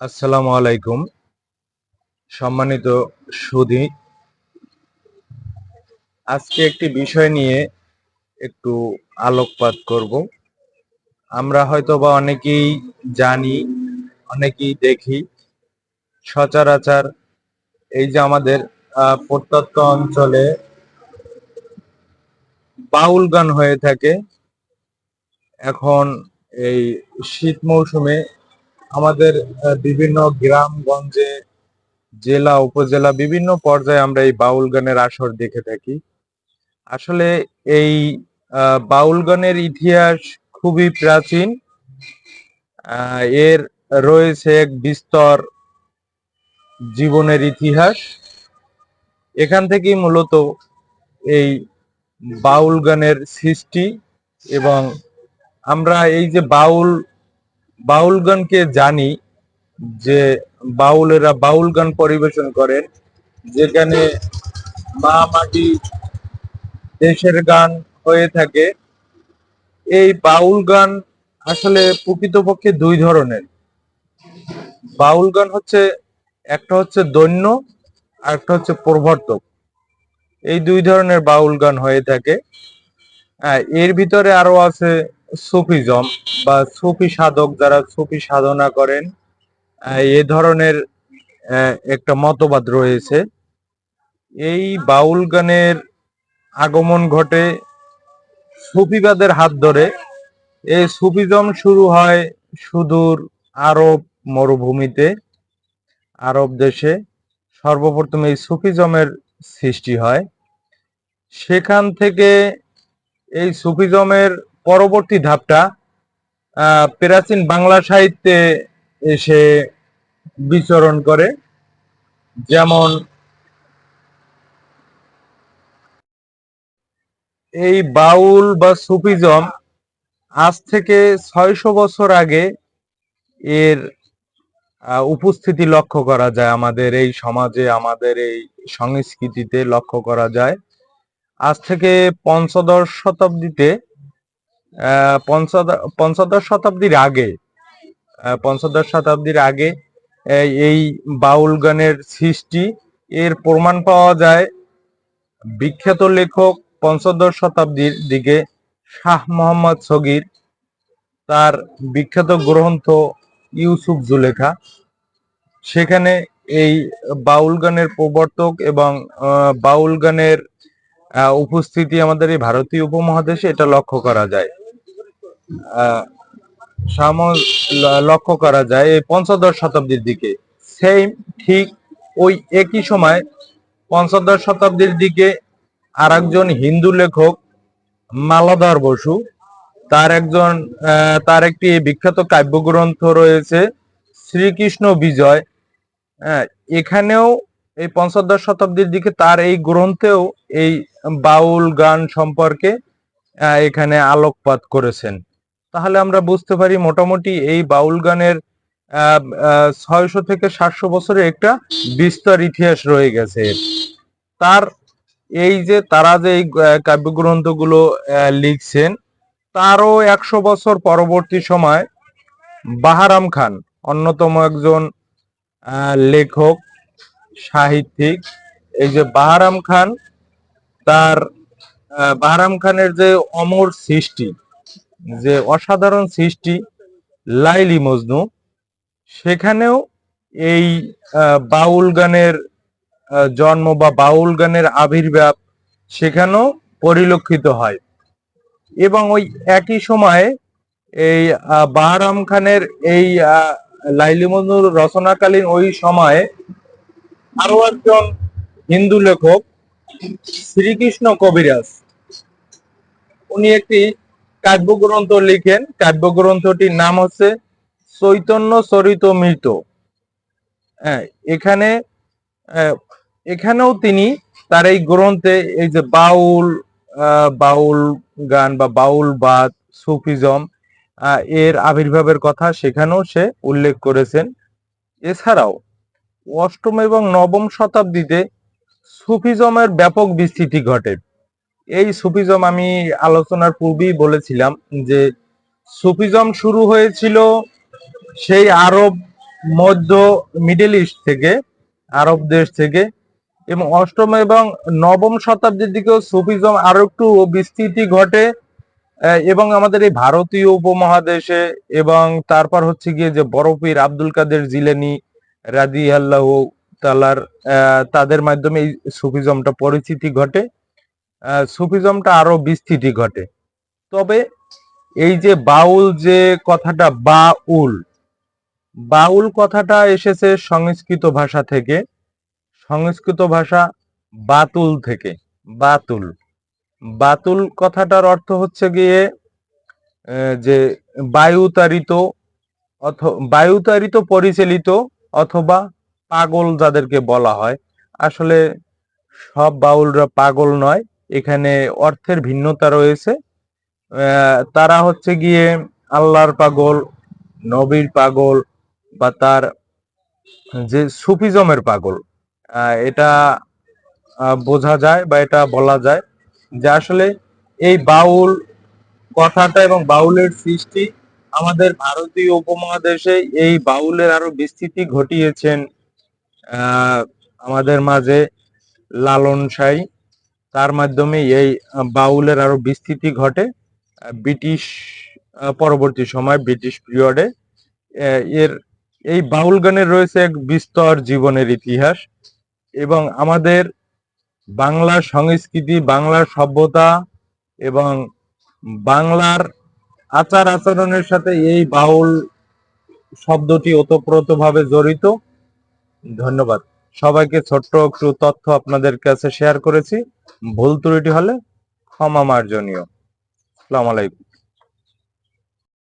আসসালামু আলাইকুম। সম্মানিত সুধী, আজকে একটি বিষয় নিয়ে একটু আলোকপাত করব। আমরা হয়তো বা অনেকেই জানি, অনেকেই দেখি, সচরাচর এই যে আমাদের প্রত্যন্ত অঞ্চলে বাউল গান হয়ে থাকে। এখন এই শীত মৌসুমে আমাদের বিভিন্ন গ্রামগঞ্জে, জেলা, উপজেলা, বিভিন্ন পর্যায়ে আমরা এই বাউল গানের আসর দেখে থাকি। আসলে এই বাউল গানের ইতিহাস খুবই প্রাচীন। এর রয়েছে এক বিস্তর জীবনের ইতিহাস। এখান থেকেই মূলত এই বাউল গানের সৃষ্টি এবং আমরা এই যে বাউল বাউল গানকে জানি যে বাউলেরা বাউল গান পরিবেশন করেন, যেখানে মা মাটি দেশের গান হয়ে থাকে। এই বাউল গান আসলে প্রকৃতপক্ষে দুই ধরনের। বাউল গান হচ্ছে, একটা হচ্ছে দৈন্য, আর একটা হচ্ছে প্রবর্তক। এই দুই ধরনের বাউল গান হয়ে থাকে। এর ভিতরে আরও আছে সুফিজম বা সুফি সাধক যারা সুফি সাধনা করেন এ ধরনের একটা মতবাদ রয়েছে। এই বাউল গানের আগমন ঘটে সুফিবাদের হাত ধরে। এই সুফিজম শুরু হয় সুদূর আরব মরুভূমিতে, আরব দেশে। সর্বপ্রথম এই সুফিজমের সৃষ্টি হয়। সেখান থেকে এই সুফিজমের পরবর্তী ধাপটা প্রাচীন বাংলা সাহিত্যে এসে বিচরণ করে। যেমন, এই বাউল বা সুফিজম আজ থেকে ছয়শো বছর আগে এর উপস্থিতি লক্ষ্য করা যায়। আমাদের এই সমাজে, আমাদের এই সংস্কৃতিতে লক্ষ্য করা যায়। আজ থেকে পঞ্চদশ শতাব্দীতে পঞ্চদশ শতাব্দীর আগে পঞ্চদশ শতাব্দীর আগে, এই- বাউল গানের সৃষ্টি, এর প্রমাণ পাওয়া যায় বিখ্যাত লেখক পঞ্চদশ শতাব্দীর দিকে শাহ মোহাম্মদ সগির, তার বিখ্যাত গ্রন্থ ইউসুফ জুলেখা। সেখানে এই বাউল গানের প্রবর্তক এবং বাউল গানের উপস্থিতি আমাদের এই ভারতীয় উপমহাদেশে এটা লক্ষ্য করা যায়। লক্ষ্য করা যায় এই পঞ্চদশ শতাব্দীর দিকে। সেই ঠিক ওই একই সময় পঞ্চদশ শতাব্দীর দিকে আর একজন হিন্দু লেখক মালাধর বসু, তার একজন তার একটি বিখ্যাত কাব্যগ্রন্থ রয়েছে, শ্রীকৃষ্ণ বিজয়। হ্যাঁ এখানেও এই পঞ্চদশ শতাব্দীর দিকে তার এই গ্রন্থেও এই বাউল গান সম্পর্কে এখানে আলোকপাত করেছেন। তাহলে আমরা বুঝতে পারি মোটামুটি এই বাউল গানের ছয়শো থেকে সাতশো বছরের একটা বিস্তর ইতিহাস রয়ে গেছে। তার এই যে তারা যে এই কাব্যগ্রন্থগুলো লিখছেন, তারও একশো বছর পরবর্তী সময় বাহারাম খান, অন্যতম একজন লেখক, সাহিত্যিক, এই যে বাহারাম খান, তার বাহারাম খানের যে অমর সৃষ্টি যে অসাধারণ সৃষ্টি লাইলি মজনু। সেখানেও এই বাউল গানের জন্ম বা বাউল গানের আবির্ভাব সেখানেও পরিলক্ষিত হয়। এবং ওই একই সময়ে এই বাহারাম খানের এই লাইলি মজনুর রচনাকালীন ওই সময়ে আরও একজন হিন্দু লেখক শ্রীকৃষ্ণ কবিরাজ। উনি একটি কাব্যগ্রন্থ লিখেন। কাব্যগ্রন্থটির নাম হচ্ছে চৈতন্য চরিত মৃত। হ্যাঁ এখানে এখানেও তিনি তার এই গ্রন্থে এই যে বাউল বাউল গান বা বাউল বাদ, সুফিজম এর আবির্ভাবের কথা সেখানেও সে উল্লেখ করেছেন। এছাড়াও অষ্টম এবং নবম শতাব্দীতে সুফিজমের ব্যাপক বিস্তৃতি ঘটে। এই সুফিজম আমি আলোচনার পূর্বেই বলেছিলাম যে সুফিজম শুরু হয়েছিল সেই আরব মধ্য মিডল ইস্ট থেকে, আরব দেশ থেকে, এবং অষ্টম এবং নবম শতাব্দীর দিকেও সুফিজম আরও একটু বিস্তৃতি ঘটে এবং আমাদের এই ভারতীয় উপমহাদেশে এবং তারপর হচ্ছে গিয়ে যে বরফির আব্দুল কাদের জিলানি রাদি আল্লাহ তালার তাদের মাধ্যমে এই সুফিজমটা পরিচিতি ঘটে। সুফিজমটা আরও বিস্তৃতি ঘটে। তবে এই যে বাউল যে কথাটা বাউল বাউল কথাটা এসেছে সংস্কৃত ভাষা থেকে, সংস্কৃত ভাষা বাতুল থেকে, বাতুল। বাতুল কথাটার অর্থ হচ্ছে গিয়ে যে বায়ুতাড়িত অথ, বায়ুতাড়িত পরিচালিত অথবা পাগল যাদেরকে বলা হয়। আসলে সব বাউলরা পাগল নয় এখানে অর্থের ভিন্নতা রয়েছে। তারা হচ্ছে গিয়ে আল্লাহর পাগল, নবীর পাগল বা তার যে সুফিজমের পাগল। এটা বোঝা যায় বা এটা বলা যায় যে আসলে এই বাউল কথাটা এবং বাউলের সৃষ্টি আমাদের ভারতীয় উপমহাদেশে এই বাউলের আরও বিস্তৃতি ঘটিয়েছেন আমাদের মাঝে লালন সাই তার মাধ্যমে এই বাউলের আরও বিস্তৃতি ঘটে। ব্রিটিশ পরবর্তী সময় ব্রিটিশ পিরিয়ডে এর, এই বাউল গানের রয়েছে এক বিস্তর জীবনের ইতিহাস এবং আমাদের বাংলার সংস্কৃতি, বাংলার সভ্যতা এবং বাংলার আচার আচরণের সাথে এই বাউল শব্দটি ওতপ্রোতভাবে জড়িত। ধন্যবাদ। সবাইকে ছোট্ট একটু তথ্য আপনাদের কাছে শেয়ার করেছি। ভুল ত্রুটি হলে ক্ষমা মার্জনীয়। আসসালামু আলাইকুম।